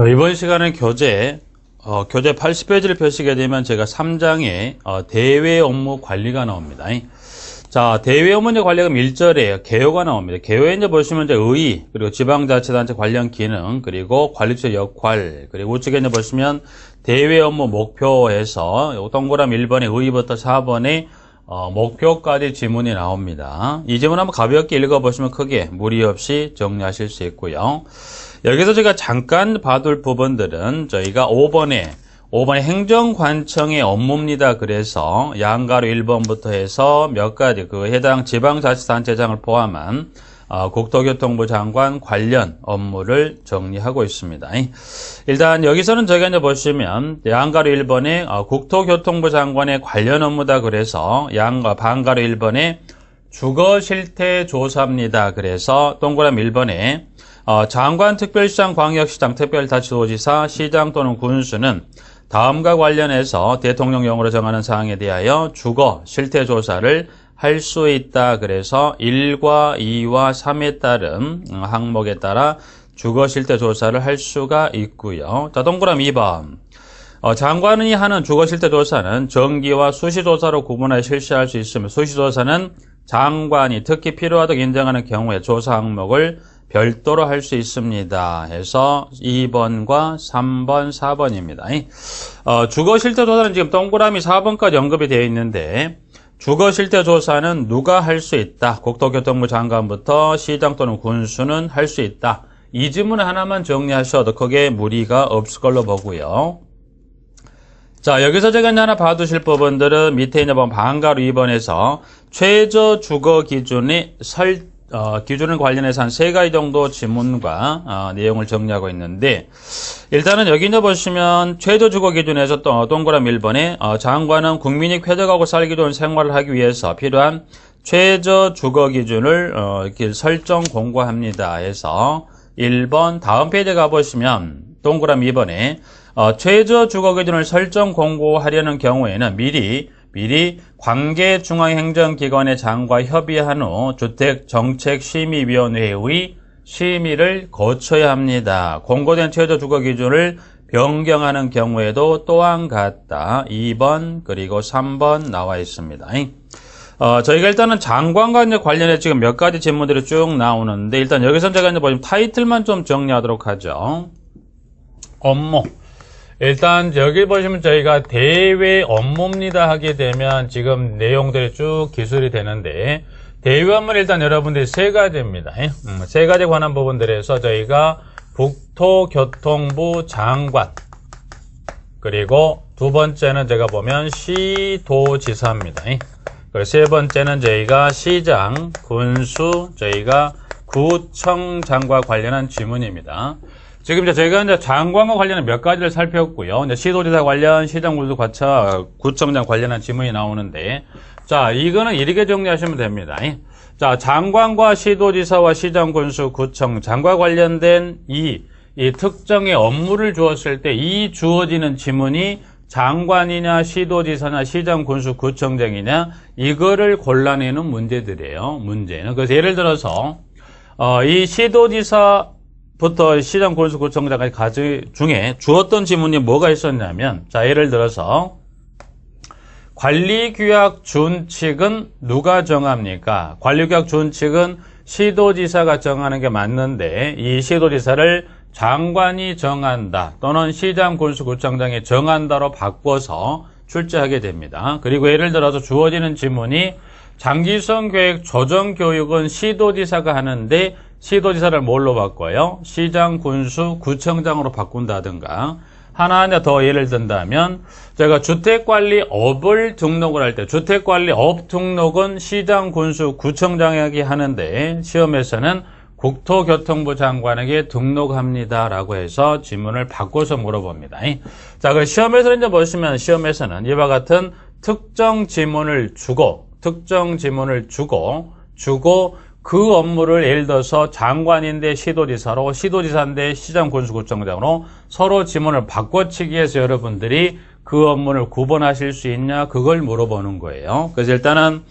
어, 이번 시간은 교재, 어, 교재 80페이지를 펴시게 되면 제가 3장에 어, 대외 업무 관리가 나옵니다. 자, 대외 업무 관리가 1절에 개요가 나옵니다. 개요에 이제 보시면 이제 의의, 그리고 지방자치단체 관련 기능, 그리고 관리처 역할, 그리고 우측에 이제 보시면 대외 업무 목표에서 요 동그라미 1번에 의의부터 4번에 어, 목표까지 지문이 나옵니다. 이 지문 한번 가볍게 읽어보시면 크게 무리 없이 정리하실 수 있고요. 여기서 제가 잠깐 봐둘 부분들은 저희가 5번에 5번에 행정관청의 업무입니다. 그래서 양가로 1번부터 해서 몇 가지 그 해당 지방자치단체장을 포함한 어, 국토교통부 장관 관련 업무를 정리하고 있습니다. 일단 여기서는 저희가 이제 보시면 양가로 1번에 어, 국토교통부 장관의 관련 업무다 그래서 양가 반가로 1번에 주거 실태 조사입니다. 그래서 동그라미 1번에 어, 장관 특별시장 광역시장 특별자치도지사 시장 또는 군수는 다음과 관련해서 대통령령으로 정하는 사항에 대하여 주거 실태 조사를 할 수 있다. 그래서 1과 2와 3에 따른 음, 항목에 따라 주거 실태 조사를 할 수가 있고요. 자, 동그라미 2번. 어, 장관이 하는 주거 실태 조사는 정기와 수시 조사로 구분하여 실시할 수 있으며 수시 조사는 장관이 특히 필요하다고 인정하는 경우에 조사 항목을 별도로 할 수 있습니다. 해서 2번과 3번, 4번입니다. 어, 주거 실태 조사는 지금 동그라미 4번까지 언급이 되어 있는데 주거 실태 조사는 누가 할 수 있다. 국토교통부 장관부터 시장 또는 군수는 할 수 있다. 이 지문 하나만 정리하셔도 크게 무리가 없을 걸로 보고요. 자, 여기서 제가 하나 봐두실 부분들은 밑에 있는 번 반가로 2번에서 최저 주거 기준이 설, 어, 기준을 관련해서 한 세 가지 정도 지문과 어, 내용을 정리하고 있는데 일단은 여기 이제 보시면 최저 주거 기준에서 또 동그라미 1번에 어, 장관은 국민이 쾌적하고 살기 좋은 생활을 하기 위해서 필요한 최저 주거 기준을 어, 이렇게 설정 공고합니다. 해서 1번 다음 페이지 가보시면 동그라미 2번에 어, 최저 주거 기준을 설정 공고하려는 경우에는 미리 미리 관계 중앙행정기관의 장과 협의한 후 주택정책심의위원회의 심의를 거쳐야 합니다. 공고된 최저 주거 기준을 변경하는 경우에도 또한 같다. 2번 그리고 3번 나와 있습니다. 어, 저희가 일단은 장관과 관련해 지금 몇 가지 질문들이 쭉 나오는데 일단 여기서 제가 이제 보시면 타이틀만 좀 정리하도록 하죠. 업무. 일단 여기 보시면 저희가 대외 업무입니다 하게 되면 지금 내용들이 쭉 기술이 되는데 대외 업무는 일단 여러분들이 세 가지입니다. 음, 세 가지 관한 부분들에서 저희가 국토교통부 장관 그리고 두 번째는 제가 보면 시도지사입니다. 그리고 세 번째는 저희가 시장, 군수, 저희가 구청장과 관련한 지문입니다. 지금 이제 저희가 이제 장관과 관련한 몇 가지를 살펴봤고요. 이제 시도지사 관련, 시장군수 과차, 구청장 관련한 지문이 나오는데, 자, 이거는 이렇게 정리하시면 됩니다. 자, 장관과 시도지사와 시장군수, 구청 장과 관련된 이, 이 특정의 업무를 주었을 때 이 주어지는 지문이 장관이냐, 시도지사냐, 시장군수, 구청장이냐, 이거를 골라내는 문제들이에요. 문제는. 그래서 예를 들어서, 어, 이 시도지사 부터 시장 군수 구청장까지 가지 중에 주었던 지문이 뭐가 있었냐면 자 예를 들어서 관리규약 준칙은 누가 정합니까? 관리규약 준칙은 시도지사가 정하는 게 맞는데 이 시도지사를 장관이 정한다 또는 시장 군수구청장이 정한다로 바꿔서 출제하게 됩니다. 그리고 예를 들어서 주어지는 지문이 장기성 계획 조정 교육은 시도지사가 하는데 시도지사를 뭘로 바꿔요? 시장, 군수, 구청장으로 바꾼다든가 하나 더 예를 든다면 제가 주택관리업을 등록을 할 때 주택관리업 등록은 시장, 군수, 구청장에게 하는데 시험에서는 국토교통부 장관에게 등록합니다 라고 해서 지문을 바꿔서 물어봅니다. 자, 그 시험에서 이제 보시면 시험에서는 이와 같은 특정 지문을 주고 특정 지문을 주고 주고 그 업무를 예를 들어서 장관인데 시도지사로 시도지사인데 시장군수구청장으로 서로 지문을 바꿔치기 해서 여러분들이 그 업무를 구분하실 수 있냐 그걸 물어보는 거예요. 그래서 일단은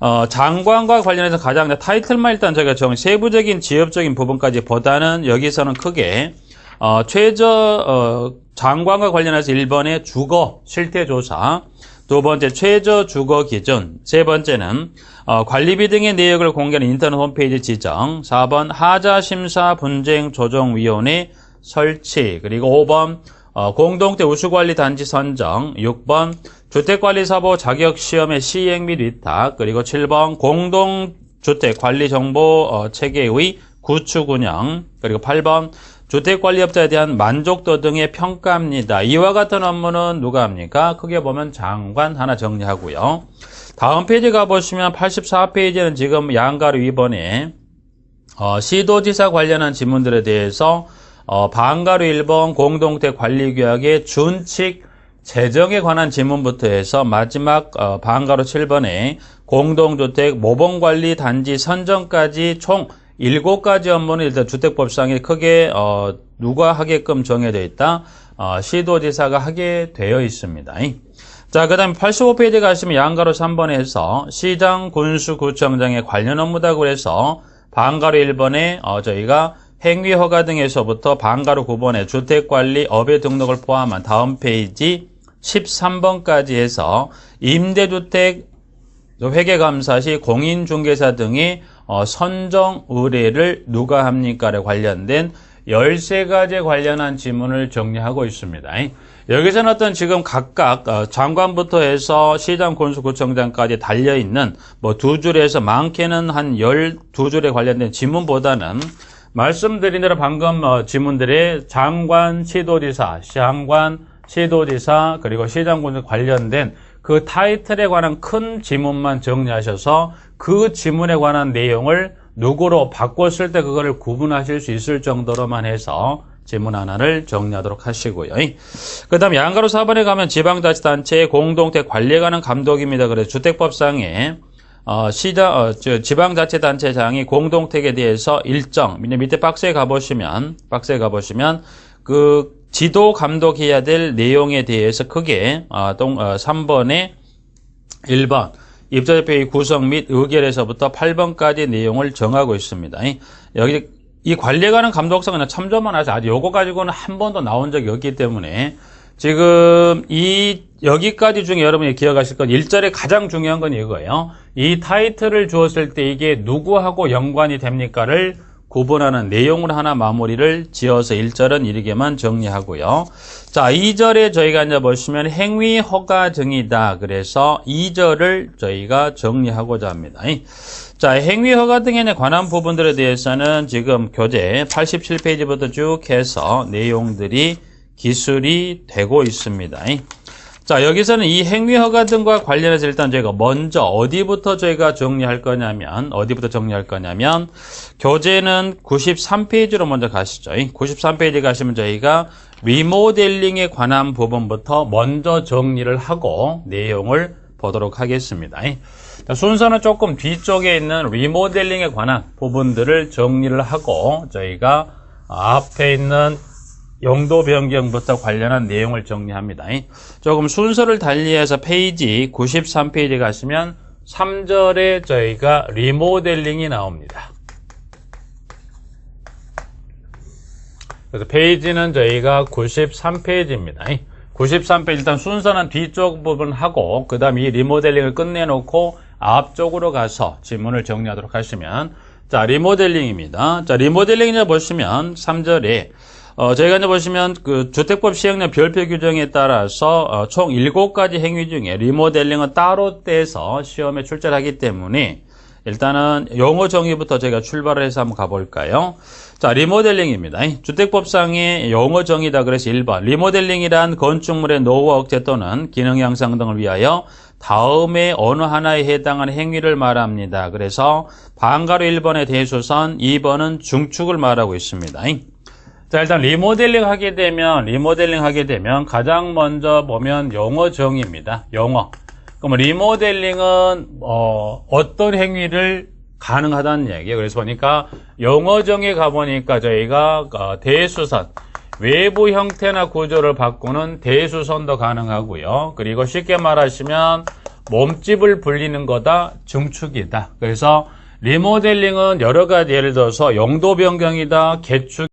어, 장관과 관련해서 가장 타이틀만 일단 저희가 정 세부적인 지역적인 부분까지 보다는 여기서는 크게 어, 최저 어, 장관과 관련해서 1번의 주거 실태 조사, 두 번째 최저 주거 기준, 세 번째는 어, 관리비 등의 내역을 공개하는 인터넷 홈페이지 지정, 4번 하자 심사 분쟁 조정 위원회 설치, 그리고 5번 어, 공동대 우수관리 단지 선정, 6번 주택관리사보 자격시험의 시행 및 위탁, 그리고 7번 공동주택관리정보 어, 체계의 구축 운영, 그리고 8번 주택관리업자에 대한 만족도 등의 평가입니다. 이와 같은 업무는 누가 합니까? 크게 보면 장관 하나 정리하고요. 다음 페이지 가보시면 84페이지는 지금 양가로 2번에 어, 시도지사 관련한 지문들에 대해서 어, 방가로 1번 공동택 관리규약의 준칙 재정에 관한 지문부터 해서 마지막 어, 방가로 7번에 공동주택 모범관리 단지 선정까지 총 7가지 업무는 일단 주택법상에 크게 어, 누가 하게끔 정해져 있다. 어, 시도지사가 하게 되어 있습니다. 자, 그 다음에 85페이지 가시면 양가로 3번에 해서 시장, 군수, 구청장의 관련 업무다고 그래서 방가로 1번에 어, 저희가 행위 허가 등에서부터 방가로 9번에 주택관리 업의 등록을 포함한 다음 페이지 13번까지 해서 임대주택 회계감사 시 공인중개사 등의 어, 선정 의뢰를 누가 합니까에 관련된 13가지 관련한 지문을 정리하고 있습니다. 여기서는 어떤 지금 각각 어, 장관부터 해서 시장 군수구청장까지 달려있는 뭐 두 줄에서 많게는 한 12줄에 관련된 지문보다는 말씀드린 대로 방금 어, 지문들의 장관, 시도지사, 장관, 시도지사, 그리고 시장군수 관련된 그 타이틀에 관한 큰 지문만 정리하셔서 그 지문에 관한 내용을 누구로 바꿨을 때 그거를 구분하실 수 있을 정도로만 해서 지문 하나를 정리하도록 하시고요. 그 다음에 양가로 4번에 가면 지방자치단체의 공동택 관리에 관한 감독입니다. 그래서 주택법상에 어, 시장, 어, 저, 지방자치단체장이 공동택에 대해서 일정, 밑에 박스에 가보시면, 박스에 가보시면, 그, 지도 감독해야 될 내용에 대해서 크게, 어, 동, 어, 3번에 1번, 입자대표의 구성 및 의결에서부터 8번까지 내용을 정하고 있습니다. 여기, 이 관리에 관한 감독성은 참조만 하지, 아직 요거 가지고는 한 번도 나온 적이 없기 때문에, 지금 이 여기까지 중에 여러분이 기억하실 건 1절에 가장 중요한 건 이거예요. 이 타이틀을 주었을 때 이게 누구하고 연관이 됩니까를 구분하는 내용으로 하나 마무리를 지어서 1절은 이렇게만 정리하고요. 자, 2절에 저희가 이제 보시면 행위 허가 등이다. 그래서 2절을 저희가 정리하고자 합니다. 자, 행위 허가 등에 관한 부분들에 대해서는 지금 교재 87페이지부터 쭉 해서 내용들이 기술이 되고 있습니다. 자, 여기서는 이 행위 허가 등과 관련해서 일단 저희가 먼저 어디부터 저희가 정리할 거냐면, 어디부터 정리할 거냐면, 교재는 93페이지로 먼저 가시죠. 93페이지 가시면 저희가 리모델링에 관한 부분부터 먼저 정리를 하고 내용을 보도록 하겠습니다. 자, 순서는 조금 뒤쪽에 있는 리모델링에 관한 부분들을 정리를 하고 저희가 앞에 있는 용도 변경부터 관련한 내용을 정리합니다. 조금 순서를 달리해서 페이지 93페이지 가시면 3절에 저희가 리모델링이 나옵니다. 그래서 페이지는 저희가 93페이지입니다. 93페이지 일단 순서는 뒤쪽 부분 하고 그 다음 이 리모델링을 끝내놓고 앞쪽으로 가서 지문을 정리하도록 하시면 자 리모델링입니다. 자 리모델링 이제 보시면 3절에 어, 저희가 이제 보시면 그 주택법 시행령 별표 규정에 따라서 어, 총 7가지 행위 중에 리모델링은 따로 떼서 시험에 출제하기 때문에 일단은 용어 정의부터 제가 출발을 해서 한번 가볼까요? 자, 리모델링입니다. 주택법상의 용어 정의다 그래서 1번. 리모델링이란 건축물의 노후 억제 또는 기능 향상 등을 위하여 다음에 어느 하나에 해당하는 행위를 말합니다. 그래서 반가로 1번의 대수선, 2번은 중축을 말하고 있습니다. 자, 일단 리모델링 하게 되면, 리모델링 하게 되면 가장 먼저 보면 용어 정의입니다. 용어. 그럼 리모델링은, 어, 어떤 행위를 가능하다는 얘기예요. 그래서 보니까 용어 정의 가보니까 저희가 어, 대수선, 외부 형태나 구조를 바꾸는 대수선도 가능하고요. 그리고 쉽게 말하시면 몸집을 불리는 거다, 중축이다. 그래서 리모델링은 여러 가지 예를 들어서 용도 변경이다, 개축